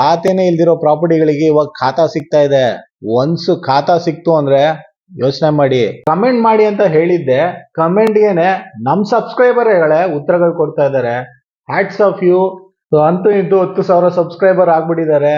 ಖಾತೆನೇ ಇಲ್ದಿರೋ ಪ್ರಾಪರ್ಟಿಗಳಿಗೆ ಇವಾಗ ಖಾತಾ ಸಿಗ್ತಾ ಇದೆ. ಒನ್ಸ್ ಖಾತಾ ಸಿಕ್ತು ಅಂದ್ರೆ ಯೋಚನೆ ಮಾಡಿ. ಕಮೆಂಟ್ ಮಾಡಿ ಅಂತ ಹೇಳಿದ್ದೆ. ಕಮೆಂಟ್ಗೆನೆ ನಮ್ ಸಬ್ಸ್ಕ್ರೈಬರ್ಗಳೇ ಉತ್ತರಗಳು ಕೊಡ್ತಾ ಇದ್ದಾರೆ. ಹ್ಯಾಟ್ಸ್ ಆಫ್ ಯು ಅಂತೂ ಇಂತೂ ಹತ್ತು ಸಾವಿರ ಸಬ್ಸ್ಕ್ರೈಬರ್ ಆಗ್ಬಿಟ್ಟಿದ್ದಾರೆ.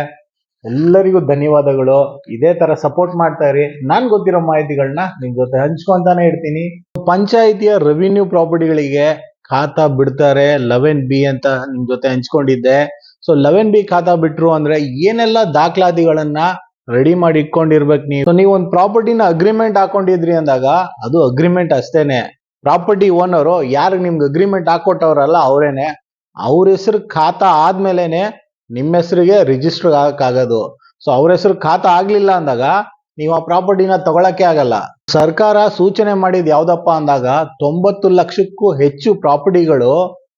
ಎಲ್ಲರಿಗೂ ಧನ್ಯವಾದಗಳು. ಇದೇ ತರ ಸಪೋರ್ಟ್ ಮಾಡ್ತಾ ಇರಿ. ನಾನ್ ಗೊತ್ತಿರೋ ಮಾಹಿತಿಗಳನ್ನ ನಿಮ್ ಜೊತೆ ಹಂಚ್ಕೊಂತಾನೆ ಇರ್ತೀನಿ. ಪಂಚಾಯಿತಿಯ ರೆವಿನ್ಯೂ ಪ್ರಾಪರ್ಟಿಗಳಿಗೆ ಖಾತಾ ಬಿಡ್ತಾರೆ. ಲೆವೆನ್ ಬಿ ಅಂತ ನಿಮ್ ಜೊತೆ ಹಂಚ್ಕೊಂಡಿದ್ದೆ. ಸೊ ಲೆವೆನ್ ಬಿ ಖಾತಾ ಬಿಟ್ರು ಅಂದ್ರೆ ಏನೆಲ್ಲ ದಾಖಲಾತಿಗಳನ್ನ ರೆಡಿ ಮಾಡಿ ಇಟ್ಕೊಂಡಿರ್ಬೇಕು ನೀವು? ಸೊ ನೀವು ಒಂದು ಪ್ರಾಪರ್ಟಿನ ಅಗ್ರಿಮೆಂಟ್ ಹಾಕೊಂಡಿದ್ರಿ ಅಂದಾಗ, ಅದು ಅಗ್ರಿಮೆಂಟ್ ಅಷ್ಟೇನೆ. ಪ್ರಾಪರ್ಟಿ ಓನರು ಯಾರು ನಿಮ್ಗೆ ಅಗ್ರಿಮೆಂಟ್ ಹಾಕೊಟ್ಟವ್ರಲ್ಲ ಅವರೇನೆ. ಅವ್ರ ಹೆಸರು ಖಾತಾ ಆದ್ಮೇಲೆನೆ ನಿಮ್ಮ ಹೆಸರಿಗೆ ರಿಜಿಸ್ಟರ್ ಆಗಕ್ಕಾಗೋದು. ಸೊ ಅವ್ರ ಹೆಸರು ಖಾತಾ ಆಗ್ಲಿಲ್ಲ ಅಂದಾಗ, ನೀವು ಆ ಪ್ರಾಪರ್ಟಿನ ತಗೊಳಕ್ಕೆ ಆಗಲ್ಲ. ಸರ್ಕಾರ ಸೂಚನೆ ಮಾಡಿದ್ ಯಾವ್ದಪ್ಪ ಅಂದಾಗ, ತೊಂಬತ್ತು ಲಕ್ಷಕ್ಕೂ ಹೆಚ್ಚು ಪ್ರಾಪರ್ಟಿಗಳು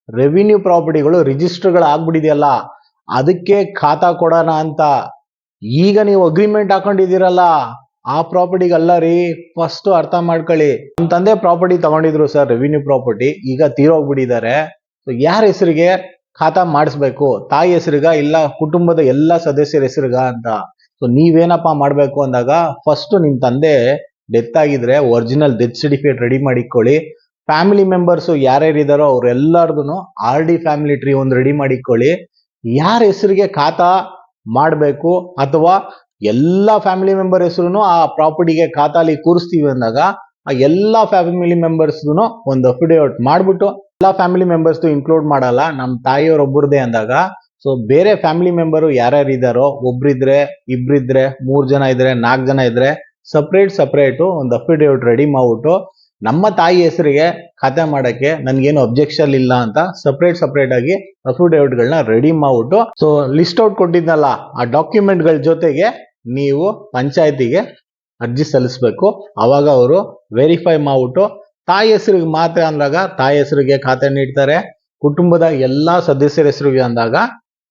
ರೆವಿನ್ಯೂ ಪ್ರಾಪರ್ಟಿಗಳು ರಿಜಿಸ್ಟರ್ಗಳು ಆಗ್ಬಿಟ್ಟಿದೆಯಲ್ಲ ಅದಕ್ಕೆ ಖಾತಾ ಕೊಡೋಣ ಅಂತ ಈಗ ನೀವು ಅಗ್ರಿಮೆಂಟ್ ಹಾಕೊಂಡಿದ್ದೀರಲ್ಲ, ಆ ಪ್ರಾಪರ್ಟಿಗೆ ಅಲ್ಲ ರೀ ಫಸ್ಟ್ ಅರ್ಥ ಮಾಡ್ಕೊಳ್ಳಿ. ನಮ್ಮ ತಂದೆ ಪ್ರಾಪರ್ಟಿ ತಗೊಂಡಿದ್ರು ಸರ್ ರೆವಿನ್ಯೂ ಪ್ರಾಪರ್ಟಿ ಈಗ ತೀರೋಗ್ಬಿಟ್ಟಿದ್ದಾರೆ. ಸೊ ಯಾರ ಹೆಸರಿಗೆ ಖಾತಾ ಮಾಡಿಸ್ಬೇಕು? ತಾಯಿ ಹೆಸರಿಗ ಇಲ್ಲ ಕುಟುಂಬದ ಎಲ್ಲ ಸದಸ್ಯರ ಹೆಸರಿಗ ಅಂತ. ಸೊ ನೀವೇನಪ್ಪ ಮಾಡಬೇಕು ಅಂದಾಗ ಫಸ್ಟ್ ನಿಮ್ಮ ತಂದೆ ಡೆತ್ ಆಗಿದ್ರೆ ಒರಿಜಿನಲ್ ಡೆತ್ ಸರ್ಟಿಫಿಕೇಟ್ ರೆಡಿ ಮಾಡಿಕೊಳ್ಳಿ. ಫ್ಯಾಮಿಲಿ ಮೆಂಬರ್ಸ್ ಯಾರ್ಯಾರಿದಾರೋ ಅವ್ರೆಲ್ಲಾರ್ದು ಆರ್ ಡಿ ಫ್ಯಾಮಿಲಿ ಟ್ರೀ ಒಂದು ರೆಡಿ ಮಾಡಿಕೊಳ್ಳಿ. ಯಾರ ಹೆಸರಿಗೆ ಖಾತಾ ಮಾಡಬೇಕು ಅಥವಾ ಎಲ್ಲ ಫ್ಯಾಮಿಲಿ ಮೆಂಬರ್ ಹೆಸರು ಆ ಪ್ರಾಪರ್ಟಿಗೆ ಖಾತಾಲಿ ಕೂರಿಸ್ತೀವಿ ಅಂದಾಗ ಆ ಎಲ್ಲ ಫ್ಯಾಮಿಲಿ ಮೆಂಬರ್ಸ್ ಒಂದು ಅಫಿಡೇವಿಟ್ ಮಾಡ್ಬಿಟ್ಟು ಎಲ್ಲ ಫ್ಯಾಮಿಲಿ ಮೆಂಬರ್ಸ್ ಇನ್ಕ್ಲೂಡ್ ಮಾಡಲ್ಲ. ನಮ್ ತಾಯಿಯವ್ರೊಬ್ಬರದೇ ಅಂದಾಗ. ಸೊ ಬೇರೆ ಫ್ಯಾಮಿಲಿ ಮೆಂಬರ್ ಯಾರ್ಯಾರು ಇದಾರೋ ಒಬ್ರಿದ್ರೆ, ಇಬ್ರಿದ್ರೆ, ಮೂರು ಜನ ಇದ್ರೆ, ನಾಲ್ಕು ಜನ ಇದ್ರೆ ಸಪ್ರೇಟ್ ಸಪ್ರೇಟ್ ಒಂದು ಅಫಿಡೇವಿಟ್ ರೆಡಿ ಮಾಡ್ಬಿಟ್ಟು ನಮ್ಮ ತಾಯಿ ಹೆಸರಿಗೆ ಖಾತೆ ಮಾಡಕ್ಕೆ ನನ್ಗೇನು ಅಬ್ಜೆಕ್ಷನ್ ಇಲ್ಲ ಅಂತ ಸಪ್ರೇಟ್ ಸಪ್ರೇಟ್ ಆಗಿ ಅಫಿಡೇವಿಟ್ ಗಳನ್ನ ರೆಡಿ ಮಾಡ್ಬಿಟ್ಟು ಸೊ ಲಿಸ್ಟ್ ಔಟ್ ಕೊಟ್ಟಿದ್ನಲ್ಲ, ಆ ಡಾಕ್ಯುಮೆಂಟ್ಗಳ ಜೊತೆಗೆ ನೀವು ಪಂಚಾಯತಿಗೆ ಅರ್ಜಿ ಸಲ್ಲಿಸಬೇಕು. ಅವಾಗ ಅವರು ವೆರಿಫೈ ಮಾಡ್ಬಿಟ್ಟು, ತಾಯಿ ಹೆಸರಿಗೆ ಮಾತ್ರ ಅಂದಾಗ ತಾಯಿ ಹೆಸರಿಗೆ ಖಾತೆ ನೀಡ್ತಾರೆ. ಕುಟುಂಬದ ಎಲ್ಲಾ ಸದಸ್ಯರ ಹೆಸರಿಗೆ ಅಂದಾಗ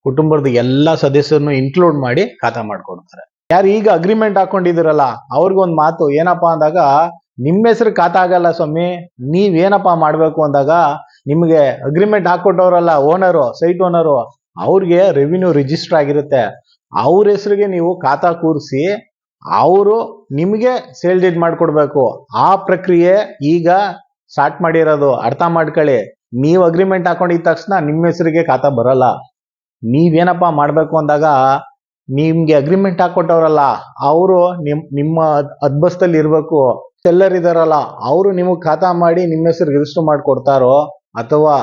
ಕುಟುಂಬದ ಎಲ್ಲಾ ಸದಸ್ಯರನ್ನು ಇನ್ಕ್ಲೂಡ್ ಮಾಡಿ ಖಾತೆ ಮಾಡ್ಕೊಡ್ತಾರೆ. ಯಾರು ಈಗ ಅಗ್ರಿಮೆಂಟ್ ಹಾಕೊಂಡಿದಿರಲ್ಲ ಅವ್ರಿಗೊಂದು ಮಾತು ಏನಪ್ಪಾ ಅಂದಾಗ ನಿಮ್ಮ ಹೆಸರು ಖಾತ ಆಗಲ್ಲ ಸ್ವಾಮಿ, ನೀವೇನಪ್ಪ ಮಾಡಬೇಕು ಅಂದಾಗ ನಿಮಗೆ ಅಗ್ರಿಮೆಂಟ್ ಹಾಕೊಟ್ಟವ್ರಲ್ಲ ಓನರು ಸೈಟ್ ಓನರು ಅವ್ರಿಗೆ ರೆವಿನ್ಯೂ ರಿಜಿಸ್ಟರ್ ಆಗಿರುತ್ತೆ. ಅವ್ರ ಹೆಸರಿಗೆ ನೀವು ಖಾತಾ ಕೂರಿಸಿ, ಅವರು ನಿಮಗೆ ಸೇಲ್ ಡೀಡ್ ಮಾಡಿಕೊಡ್ಬೇಕು. ಆ ಪ್ರಕ್ರಿಯೆ ಈಗ ಸ್ಟಾರ್ಟ್ ಮಾಡಿರೋದು. ಅರ್ಥ ಮಾಡ್ಕೊಳ್ಳಿ. ನೀವು ಅಗ್ರಿಮೆಂಟ್ ಹಾಕೊಂಡಿದ ತಕ್ಷಣ ನಿಮ್ಮ ಹೆಸರಿಗೆ ಖಾತಾ ಬರಲ್ಲ. ನೀವೇನಪ್ಪ ಮಾಡಬೇಕು ಅಂದಾಗ ನಿಮ್ಗೆ ಅಗ್ರಿಮೆಂಟ್ ಹಾಕೊಟ್ಟವ್ರಲ್ಲ, ಅವರು ನಿಮ್, ನಿಮ್ಮ ಅದ್ಬಸ್ತಲ್ಲಿ ಇರ್ಬೇಕು ಸೆಲ್ಲರ್ ಇದಾರಲ್ಲ, ಅವರು ನಿಮಗೆ ಖಾತಾ ಮಾಡಿ ನಿಮ್ಮ ಹೆಸರು ರಿಜಿಸ್ಟರ್ ಮಾಡ್ಕೊಡ್ತಾರೋ, ಅಥವಾ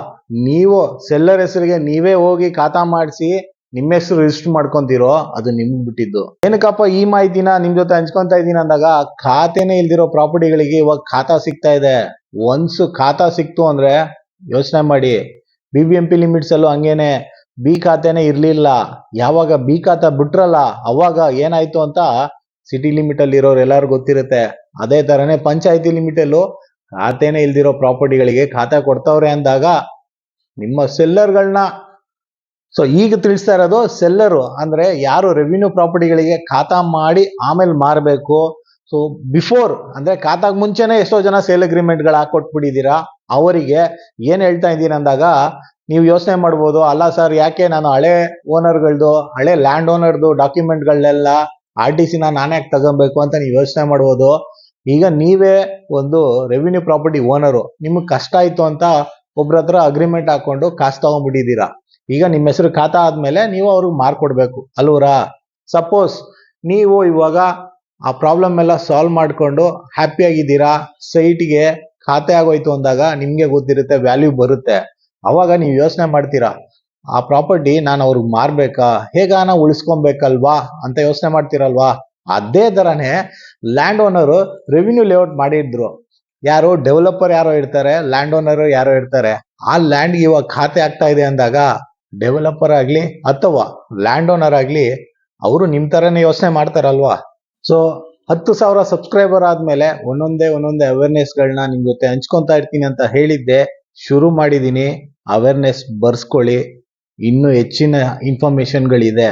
ನೀವು ಸೆಲ್ಲರ್ ಹೆಸರಿಗೆ ನೀವೇ ಹೋಗಿ ಖಾತಾ ಮಾಡಿಸಿ ನಿಮ್ಮ ಹೆಸರು ರಿಜಿಸ್ಟರ್ ಮಾಡ್ಕೊಂತೀರೋ, ಅದು ನಿಮ್ಗೆ ಬಿಟ್ಟಿದ್ದು. ಏನಕ್ಕಪ್ಪ ಈ ಮಾಹಿತಿನ ನಿಮ್ ಜೊತೆ ಹಂಚ್ಕೊಂತಾ ಇದೀನಿ ಅಂದಾಗ, ಖಾತೆನೇ ಇಲ್ದಿರೋ ಪ್ರಾಪರ್ಟಿಗಳಿಗೆ ಇವಾಗ ಖಾತಾ ಸಿಗ್ತಾ ಇದೆ. ಒನ್ಸ್ ಖಾತಾ ಸಿಕ್ತು ಅಂದ್ರೆ ಯೋಚನೆ ಮಾಡಿ. B B M P limits ಅಲ್ಲೂ ಹಂಗೇನೆ. ಬಿ ಖಾತೆನೇ ಇರಲಿಲ್ಲ. ಯಾವಾಗ ಬಿ ಖಾತೆ ಬಿಟ್ರಲ್ಲ, ಅವಾಗ ಏನಾಯ್ತು ಅಂತ ಸಿಟಿ ಲಿಮಿಟ್ ಅಲ್ಲಿ ಇರೋರು ಎಲ್ಲಾರು ಗೊತ್ತಿರುತ್ತೆ. ಅದೇ ತರನೇ ಪಂಚಾಯತಿ ಲಿಮಿಟ್ ಅಲ್ಲೂ ಖಾತೆನೇ ಇಲ್ದಿರೋ ಪ್ರಾಪರ್ಟಿಗಳಿಗೆ ಖಾತೆ ಕೊಡ್ತಾವ್ರೆ ಅಂದಾಗ ನಿಮ್ಮ ಸೆಲ್ಲರ್ಗಳನ್ನ, ಸೊ ಈಗ ತಿಳಿಸ್ತಾ ಇರೋದು ಸೆಲ್ಲರು, ಅಂದ್ರೆ ಯಾರು ರೆವಿನ್ಯೂ ಪ್ರಾಪರ್ಟಿಗಳಿಗೆ ಖಾತಾ ಮಾಡಿ ಆಮೇಲೆ ಮಾರಬೇಕು. ಸೊ ಬಿಫೋರ್ ಅಂದ್ರೆ ಖಾತಾಗ ಮುಂಚೆನೆ ಎಷ್ಟೋ ಜನ ಸೇಲ್ ಅಗ್ರಿಮೆಂಟ್ಗಳು ಹಾಕೊಟ್ಬಿಟ್ಟಿದ್ದೀರಾ, ಅವರಿಗೆ ಏನ್ ಹೇಳ್ತಾ ಇದ್ದೀನಿ ಅಂದಾಗ ನೀವು ಯೋಚನೆ ಮಾಡ್ಬೋದು, ಅಲ್ಲ ಸರ್ ಯಾಕೆ ನಾನು ಹಳೆ ಓನರ್ಗಳದು ಹಳೆ ಲ್ಯಾಂಡ್ ಓನರ್ದು ಡಾಕ್ಯುಮೆಂಟ್ಗಳನ್ನೆಲ್ಲ ಆರ್ ಟಿ ಸಿನ ನಾನೇ ತಗೊಬೇಕು ಅಂತ ನೀವು ಯೋಚನೆ ಮಾಡ್ಬೋದು. ಈಗ ನೀವೇ ಒಂದು ರೆವಿನ್ಯೂ ಪ್ರಾಪರ್ಟಿ ಓನರು ನಿಮ್ಗೆ ಕಷ್ಟ ಆಯ್ತು ಅಂತ ಒಬ್ರ ಹತ್ರ ಅಗ್ರಿಮೆಂಟ್ ಹಾಕೊಂಡು ಕಾಸು ತಗೊಂಡ್ಬಿಟ್ಟಿದ್ದೀರಾ ಈಗ ನಿಮ್ಮ ಹೆಸರು ಖಾತಾ ಆದ್ಮೇಲೆ ನೀವು ಅವ್ರಿಗೆ ಮಾರ್ಕೊಡ್ಬೇಕು ಅಲ್ವರಾ? ಸಪೋಸ್ ನೀವು ಇವಾಗ ಆ ಪ್ರಾಬ್ಲಮ್ ಎಲ್ಲ ಸಾಲ್ವ್ ಮಾಡ್ಕೊಂಡು ಹ್ಯಾಪಿ ಆಗಿದ್ದೀರಾ ಸೈಟ್ಗೆ ಖಾತೆ ಆಗೋಯ್ತು ಅಂದಾಗ ನಿಮಗೆ ಗೊತ್ತಿರುತ್ತೆ ವ್ಯಾಲ್ಯೂ ಬರುತ್ತೆ. ಅವಾಗ ನೀವು ಯೋಚನೆ ಮಾಡ್ತೀರಾ? ಆ ಪ್ರಾಪರ್ಟಿ ನಾನು ಅವ್ರಿಗೆ ಮಾರ್ಬೇಕಾ? ಹೇಗಾನ ಉಳಿಸ್ಕೊಬೇಕಲ್ವಾ? ಅಂತ ಯೋಚನೆ ಮಾಡ್ತೀರಲ್ವಾ? ಅದೇ ಥರನೇ ಲ್ಯಾಂಡ್ ಓನರು ರೆವಿನ್ಯೂ ಲೇಔಟ್ ಮಾಡಿದ್ರು. ಯಾರು ಡೆವಲಪರ್ ಯಾರೋ ಇರ್ತಾರೆ ಲ್ಯಾಂಡ್ ಓನರ್ ಯಾರೋ ಇರ್ತಾರೆ. ಆ ಲ್ಯಾಂಡ್ ಇವಾಗ ಖಾತೆ ಆಗ್ತಾ ಇದೆ ಅಂದಾಗ ಡೆವಲಪರ್ ಆಗ್ಲಿ ಅಥವಾ ಲ್ಯಾಂಡ್ ಓನರ್ ಆಗ್ಲಿ ಅವರು ನಿಮ್ಮ ತರನೇ ಯೋಚನೆ ಮಾಡ್ತಾರಲ್ವಾ? ಸೊ ಹತ್ತು ಸಾವಿರ ಸಬ್ಸ್ಕ್ರೈಬರ್ ಆದ್ಮೇಲೆ ಒಂದೊಂದೇ ಒಂದೊಂದೇ ಅವೇರ್ನೆಸ್ ನಿಮ್ಮ ನಿಮ್ ಜೊತೆ ಹಂಚ್ಕೊತಾ ಇರ್ತೀನಿ ಅಂತ ಹೇಳಿದ್ದೆ. ಶುರು ಮಾಡಿದ್ದೀನಿ ಅವೇರ್ನೆಸ್ ಬರ್ಸ್ಕೊಳ್ಳಿ. ಇನ್ನು ಹೆಚ್ಚಿನ ಇನ್ಫಾರ್ಮೇಶನ್ಗಳಿದೆ